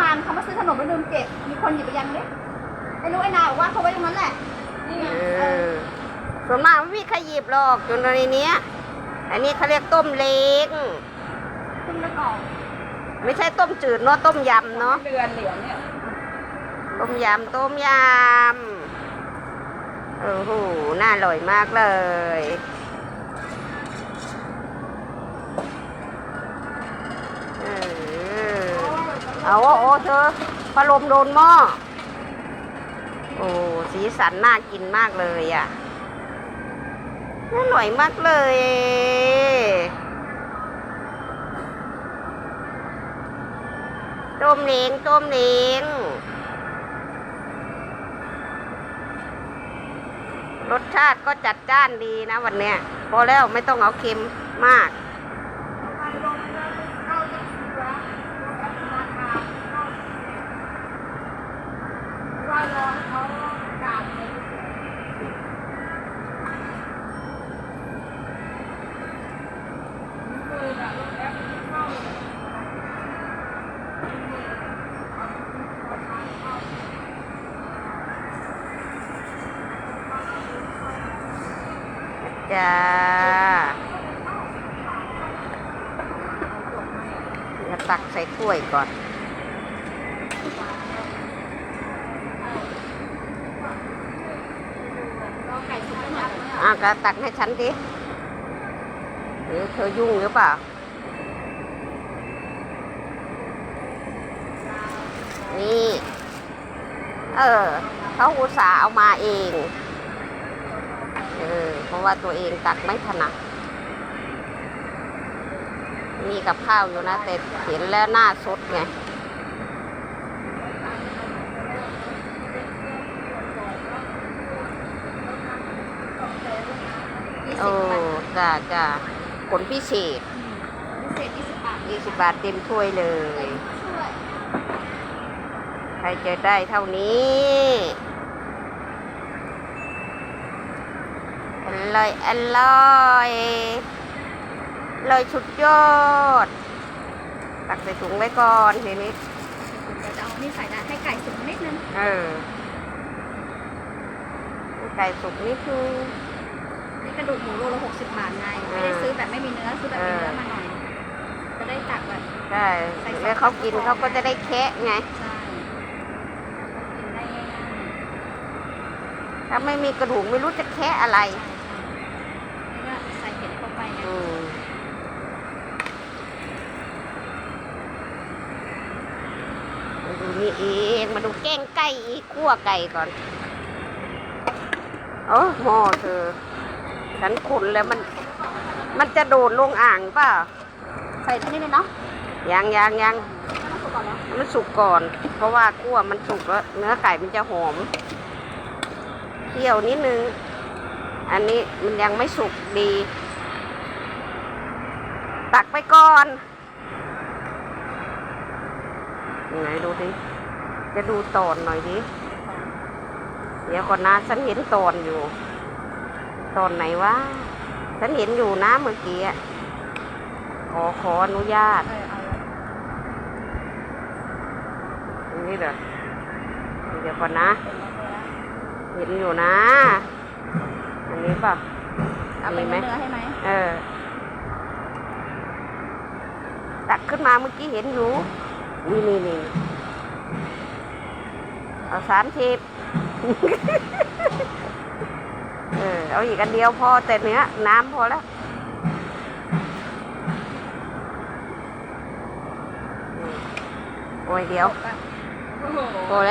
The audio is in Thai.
วานเขามาซื้อขนมแล้วลืมเก็บ มีคนหยิบไปยังเลยไอ้นุ้ยไอ้นาบอกว่าเขาไว้ตรงนั้นแหละนี่ไงเอเอออส่วนมากไม่มีใครหยิบหรอกจนในเนี้ย อันนี้เขาเรียกต้มเล้งเพิ่งนึกออกไม่ใช่ต้มจืดเนาะต้มยำเนาะเดือนเหรียญเนี่ยต้มยำต้มยำโอ้โหน่าอร่อยมากเลยเออ เธอพัดลมโดนหม้อ โอ้ สีสันน่ากินมากเลยอะอร่อยมากเลย ต้มเล้งต้มเล้งรสชาติก็จัดจ้านดีนะวันเนี้ย พอแล้วไม่ต้องเอาเค็มมาก จ้าจะตักใส่ถ้วยก่อน อะก็ตักให้ฉันดิหรือเธอยุ่งหรือเปล่า นี่ เออ เขาอุตส่าห์เอามาเอง เออเพราะว่าตัวเองตักไม่ถนัดมีกับข้าวอยู่นะแต่เห็นแล้วหน้าสดไงยี่สิโอ้บบาทจ้าจ้าผลพิเศษพิเศษยี่สิบบาท20บาทเต็มถ้วยเลยช่วยใครจะได้เท่านี้ อ ร่อยอร่อยอร่อยสุดยอด ตักใส่ถุงไว้ก่อนทีนี้เดี๋ยวจะเอานี่ใส่นะให้ไก่สุกนิดนึงเออไก่สุกนิดนึงนี่กระดูกหมูโลละหกสิบบาทไงไม่ได้ซื้อแบบไม่มีเนื้อซื้อแบบมีเนื้อมาหน่อยจะได้ตักแบบใช่แล้วเขากินเขาก็จะได้แคะไงใช่กินได้ง่ายถ้าไม่มีกระดูกไม่รู้จะแคะอะไร ๆนี่ก็ใส่เห็ดเข้าไปไง อืมมาดู นี่เองมาดูแกงไก่อีกคั่วไก่ก่อนโอ้หม้อเธอฉันขุนแล้วมัน มันจะโดดลงอ่างเปล่าใส่อันนี้เลยเนาะยังยังยังน้ำสุกก่อนเนาะมันสุกก่อน เพราะว่าคั่วมันสุกแล้วเนื้อไก่มันจะหอมเคี่ยวนิดนึง อันนี้มันยังไม่สุกดี ตักไปก่อน ไหนดูดิจะดูตอนหน่อยดิเดี๋ยวก่อนนะฉันเห็นตอนอยู่ ตอนไหนวะฉันเห็นอยู่นะเมื่อกี้อะขอขออนุญาตเออเอาเลยอันนี้เหรอเดี๋ยวก่อนนะ เห็นอยู่นะ อันนี้ป่ะเอาเป็นเนื้อให้ไหมเออ ตักขึ้นมาเมื่อกี้เห็นอยู่ นี่นี่นี่เอาสามชิบเออเอาอีกอันเดียวพอแต่เนื้อน้ำพอแล้วอืมโอ้ยเดียวโอ้โหพอแล้ว